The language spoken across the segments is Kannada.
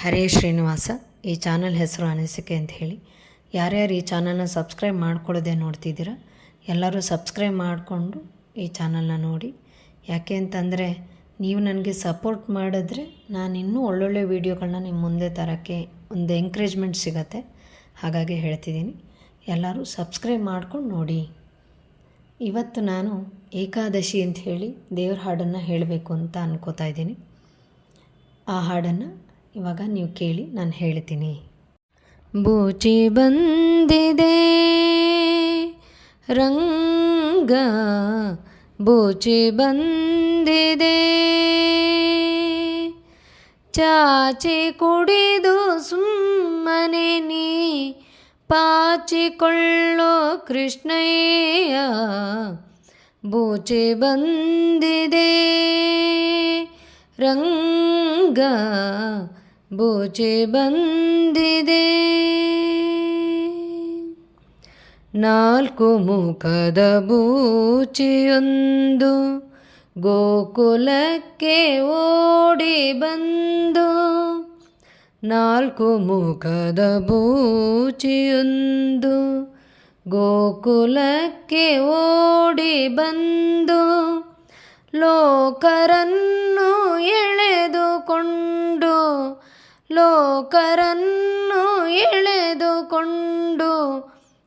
ಹರೇ ಶ್ರೀನಿವಾಸ. ಈ ಚಾನಲ್ ಹೆಸರು ಅನಿಸಿಕೆ ಅಂತ ಹೇಳಿ. ಯಾರ್ಯಾರು ಈ ಚಾನಲ್ನ ಸಬ್ಸ್ಕ್ರೈಬ್ ಮಾಡ್ಕೊಳ್ಳೋದೇ ನೋಡ್ತಿದ್ದೀರ, ಎಲ್ಲರೂ ಸಬ್ಸ್ಕ್ರೈಬ್ ಮಾಡಿಕೊಂಡು ಈ ಚಾನಲ್ನ ನೋಡಿ. ಯಾಕೆ ಅಂತಂದರೆ, ನೀವು ನನಗೆ ಸಪೋರ್ಟ್ ಮಾಡಿದ್ರೆ ನಾನು ಇನ್ನೂ ಒಳ್ಳೊಳ್ಳೆ ವೀಡಿಯೋಗಳನ್ನ ನಿಮ್ಮ ಮುಂದೆ ತರೋಕ್ಕೆ ಒಂದು ಎಂಕರೇಜ್ಮೆಂಟ್ ಸಿಗತ್ತೆ. ಹಾಗಾಗಿ ಹೇಳ್ತಿದ್ದೀನಿ, ಎಲ್ಲರೂ ಸಬ್ಸ್ಕ್ರೈಬ್ ಮಾಡ್ಕೊಂಡು ನೋಡಿ. ಇವತ್ತು ನಾನು ಏಕಾದಶಿ ಅಂತ ಹೇಳಿ ದೇವ್ರ ಹಾಡನ್ನು ಹೇಳಬೇಕು ಅಂತ ಅನ್ಕೋತಾ ಇದ್ದೀನಿ. ಆ ಹಾಡನ್ನು ಇವಾಗ ನೀವು ಕೇಳಿ ನಾನು ಹೇಳ್ತೀನಿ. ಬೂಚಿ ಬಂದಿದೆ, ರಂಗ ಬೂಚಿ ಬಂದಿದೆ. ಚಾಚಿ ಕುಡಿದು ಸುಮ್ಮನೆ ನೀ ಪಾಚಿಕೊಳ್ಳೋ ಕೃಷ್ಣಯ್ಯ, ಬೂಚಿ ಬಂದಿದೆ, ರಂಗ ಬೂಚಿ ಬಂದಿದೆ. ನಾಲ್ಕು ಮುಖದ ಬೂಚಿಯೊಂದು ಗೋಕುಲಕ್ಕೆ ಓಡಿ ಬಂದು ನಾಲ್ಕು ಮುಖದ ಬೂಚಿಯೊಂದು ಗೋಕುಲಕ್ಕೆ ಓಡಿ ಬಂದು ಲೋಕರನ್ನು ಎಳೆದುಕೊಂಡು ಲೋಕರನ್ನು ಎಳೆದುಕೊಂಡು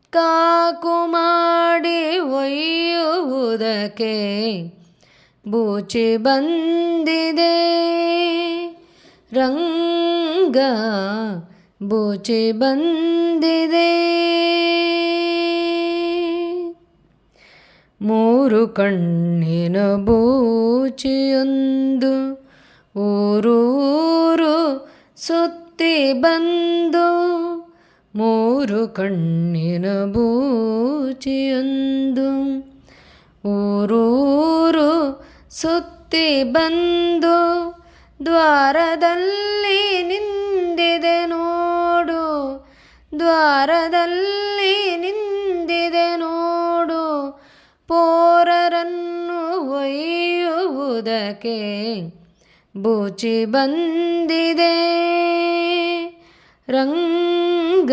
ಕಾಕು ಮಾಡಿ ಒಯ್ಯುವುದಕ್ಕೆ ಬೂಚಿ ಬಂದಿದೆ. ರಂಗ ಬೂಚಿ ಬಂದಿದೆ. ಮೂರು ಕಣ್ಣಿನ ಬೂಚಿಯೊಂದು ಊರೂರು ಸುತ್ತಿ ಬಂದು ಮೂರು ಕಣ್ಣಿನ ಬೂಚಿಯೊಂದು. ಊರೂರು ಸುತ್ತಿ ಬಂದು ದ್ವಾರದಲ್ಲಿ ನಿಂದಿದೆ ನೋಡು. ದ್ವಾರದಲ್ಲಿ ನಿಂದಿದೆ ನೋಡು. ಪೋರರನ್ನು ಒಯ್ಯುವುದಕ್ಕೆ ಬೂಚಿ ಬಂದಿದೆ. ರಂಗ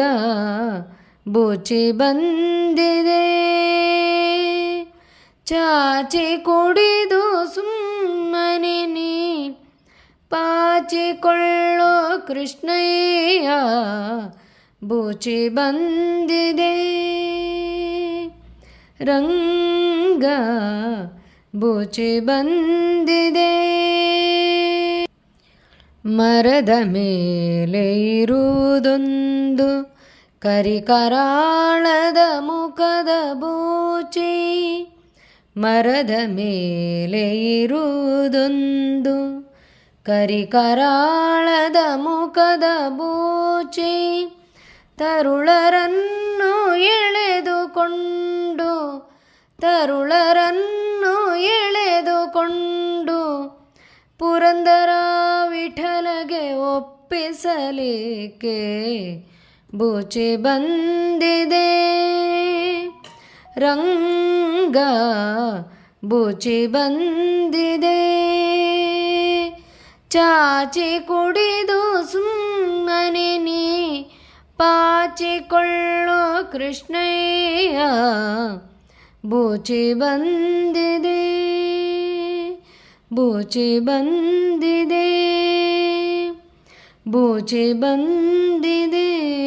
ಬೂಚಿ ಬಂದಿದೆ. ಚಾಚಿ ಕುಡಿದು ಸುಮ್ಮನೆ ನೀ ಪಾಚಿಕೊಳ್ಳೋ ಕೃಷ್ಣಯ್ಯ ಬೂಚಿ ಬಂದಿದೆ. ರಂಗ ಬೂಚಿ ಬಂದಿದೆ. ಮರದ ಮೇಲೆ ಇರುವುದೊಂದು ಕರಿಕರಾಳದ ಮುಖದ ಬೂಚಿ. ಮರದ ಮೇಲೆ ಇರುವುದೊಂದು ಕರಿಕರಾಳದ ಮುಖದ ಬೂಚಿ. ತರುಳರನ್ನು ಎಳೆದುಕೊಂಡು ತರುಳರನ್ನು ಎಳೆದುಕೊಂಡು ಪುರಂದರ ವಿಠಲಗೆ ಒಪ್ಪಿಸಲಿಕ್ಕೆ ಬೂಚಿ ಬಂದಿದೆ. ರಂಗ ಬೂಚಿ ಬಂದಿದೆ. ಚಾಚಿ ಕುಡಿದು ಸುಮ್ಮನೆ ನೀ ಪಾಚಿಕೊಳ್ಳೋ ಕೃಷ್ಣಯ್ಯ, ಬೂಚಿ ಬಂದಿದೆ ಬೂಚಿ ಬಂದಿದೆ ಬೂಚಿ ಬಂದಿದೆ.